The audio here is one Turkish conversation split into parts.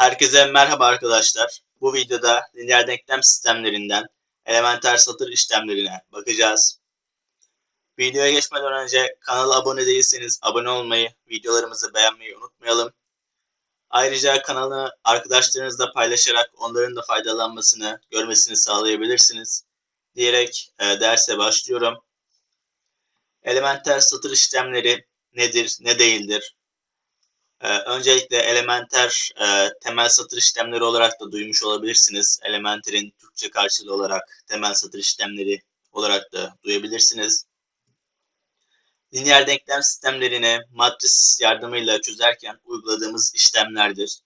Herkese merhaba arkadaşlar. Bu videoda lineer denklem sistemlerinden elementer satır işlemlerine bakacağız. Videoya geçmeden önce kanala abone değilseniz abone olmayı, videolarımızı beğenmeyi unutmayalım. Ayrıca kanalı arkadaşlarınızla paylaşarak onların da faydalanmasını, görmesini sağlayabilirsiniz. Diyerek e, derse başlıyorum. Elementer satır işlemleri nedir, ne değildir? Ee, öncelikle elementer e, temel satır işlemleri olarak da duymuş olabilirsiniz. Elementer'in Türkçe karşılığı olarak temel satır işlemleri olarak da duyabilirsiniz. Lineer denklem sistemlerini matris yardımıyla çözerken uyguladığımız işlemlerdir.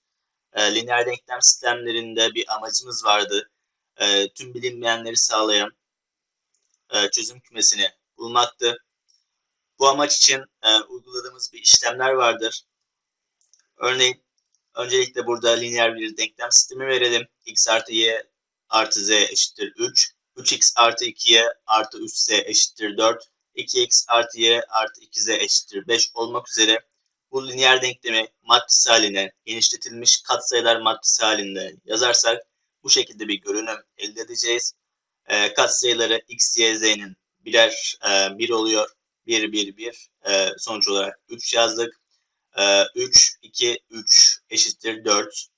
E, lineer denklem sistemlerinde bir amacımız vardı. E, tüm bilinmeyenleri sağlayan e, çözüm kümesini bulmaktı. Bu amaç için e, uyguladığımız bir işlemler vardır. Örneğin öncelikle burada lineer bir denklem sistemi verelim. x artı y artı z eşittir 3. 3x artı 2y artı 3z eşittir 4. 2x artı y artı 2z eşittir 5 olmak üzere bu lineer denklemi matris haline genişletilmiş katsayılar matris halinde yazarsak bu şekilde bir görünüm elde edeceğiz. E, katsayıları x, y, z'nin birer e, 1 oluyor. 1, 1, 1 e, sonuç olarak 3 yazdık. 3, 2, 3 eşittir 4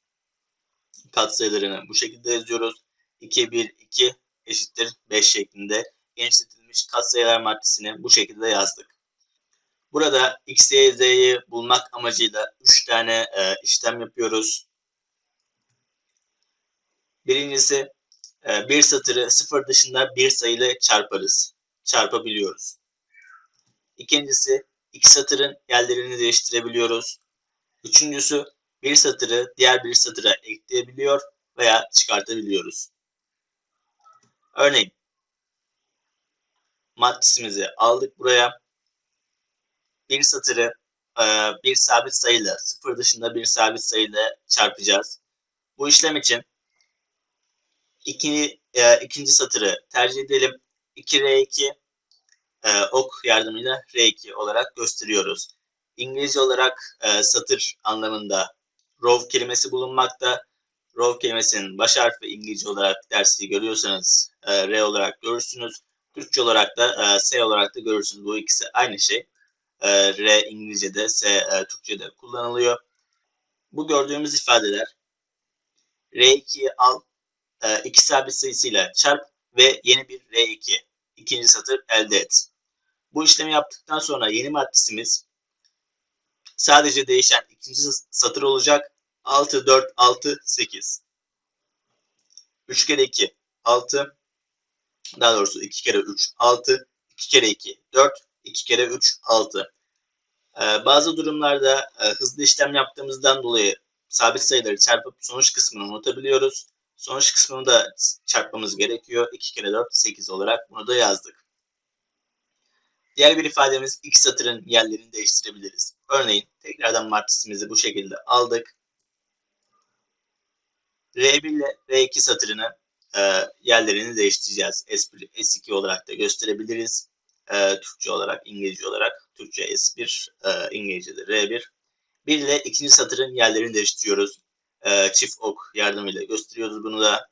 katsayılarını bu şekilde yazıyoruz. 2, 1, 2 eşittir 5 şeklinde genişletilmiş katsayılar maddesini bu şekilde yazdık. Burada x, y, z'yi bulmak amacıyla 3 tane e, işlem yapıyoruz. Birincisi e, bir satırı sıfır dışında bir sayıyla çarparız. Çarpabiliyoruz. İkincisi iki satırın yerlerini değiştirebiliyoruz. Üçüncüsü bir satırı diğer bir satıra ekleyebiliyor veya çıkartabiliyoruz. Örneğin matrisimizi aldık buraya. Bir satırı e, bir sabit sayıyla sıfır dışında bir sabit sayıyla çarpacağız. Bu işlem için iki, e, ikinci satırı tercih edelim. 2R2 e, ok yardımıyla R2 olarak gösteriyoruz. İngilizce olarak e, satır anlamında row kelimesi bulunmakta. Row kelimesinin baş harfi İngilizce olarak dersi görüyorsanız e, R olarak görürsünüz. Türkçe olarak da e, S olarak da görürsünüz. Bu ikisi aynı şey. E, R İngilizce'de, S e, Türkçe'de kullanılıyor. Bu gördüğümüz ifadeler R2'yi al, e, iki sabit sayısıyla çarp ve yeni bir R2 ikinci satır elde et. Bu işlemi yaptıktan sonra yeni matrisimiz sadece değişen ikinci satır olacak. 6, 4, 6, 8. 3 kere 2, 6. Daha doğrusu 2 kere 3, 6. 2 kere 2, 4. 2 kere 3, 6. Ee, bazı durumlarda e, hızlı işlem yaptığımızdan dolayı sabit sayıları çarpıp sonuç kısmını unutabiliyoruz. Sonuç kısmını da çarpmamız gerekiyor. 2 kere 4, 8 olarak bunu da yazdık. Diğer bir ifademiz x satırın yerlerini değiştirebiliriz. Örneğin tekrardan matrisimizi bu şekilde aldık. R1 ile R2 satırını e, yerlerini değiştireceğiz. S1, S2 olarak da gösterebiliriz. E, Türkçe olarak, İngilizce olarak. Türkçe S1, e, İngilizce'de R1. 1 ile ikinci satırın yerlerini değiştiriyoruz. E, çift ok yardımıyla gösteriyoruz bunu da.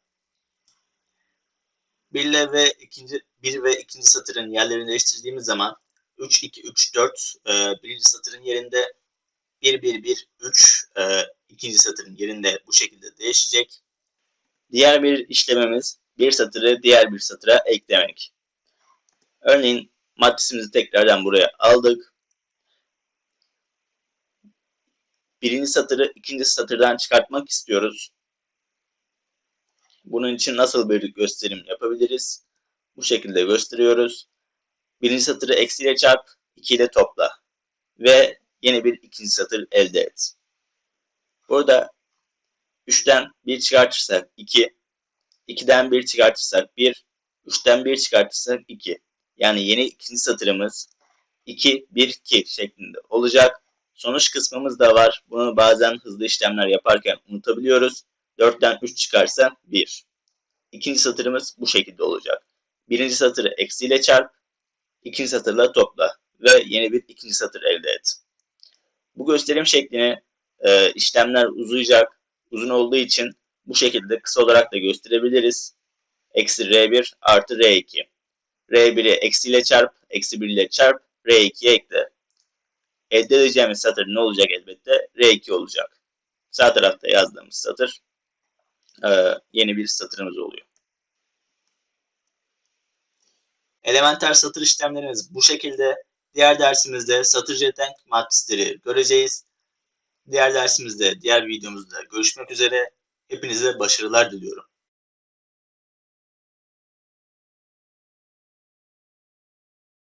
1 ile ve ikinci 1 ve ikinci satırın yerlerini değiştirdiğimiz zaman 3 2 3 4 e, birinci satırın yerinde 1 1 1 3 e, ikinci satırın yerinde bu şekilde değişecek. Diğer bir işlemimiz bir satırı diğer bir satıra eklemek. Örneğin matrisimizi tekrardan buraya aldık. Birinci satırı ikinci satırdan çıkartmak istiyoruz. Bunun için nasıl bir gösterim yapabiliriz? Bu şekilde gösteriyoruz. Birinci satırı eksiyle çarp, 2 ile topla. Ve yeni bir ikinci satır elde et. Burada 3'ten 1 çıkartırsak 2, 2'den 1 çıkartırsak 1, 3'ten 1 çıkartırsak 2. Yani yeni ikinci satırımız 2, 1, 2 şeklinde olacak. Sonuç kısmımız da var. Bunu bazen hızlı işlemler yaparken unutabiliyoruz. 4'ten 3 çıkarsa 1. İkinci satırımız bu şekilde olacak. Birinci satırı eksiyle çarp, ikinci satırla topla ve yeni bir ikinci satır elde et. Bu gösterim şeklini e, işlemler uzayacak. uzun olduğu için bu şekilde kısa olarak da gösterebiliriz. Eksi R1 artı R2. R1'i eksiyle çarp, eksi 1 ile çarp, R2'ye ekle. Elde edeceğimiz satır ne olacak elbette? R2 olacak. Sağ tarafta yazdığımız satır e, yeni bir satırımız oluyor. Elementer satır işlemlerimiz bu şekilde. Diğer dersimizde satır cetenk matrisleri göreceğiz. Diğer dersimizde, diğer videomuzda görüşmek üzere. Hepinize başarılar diliyorum.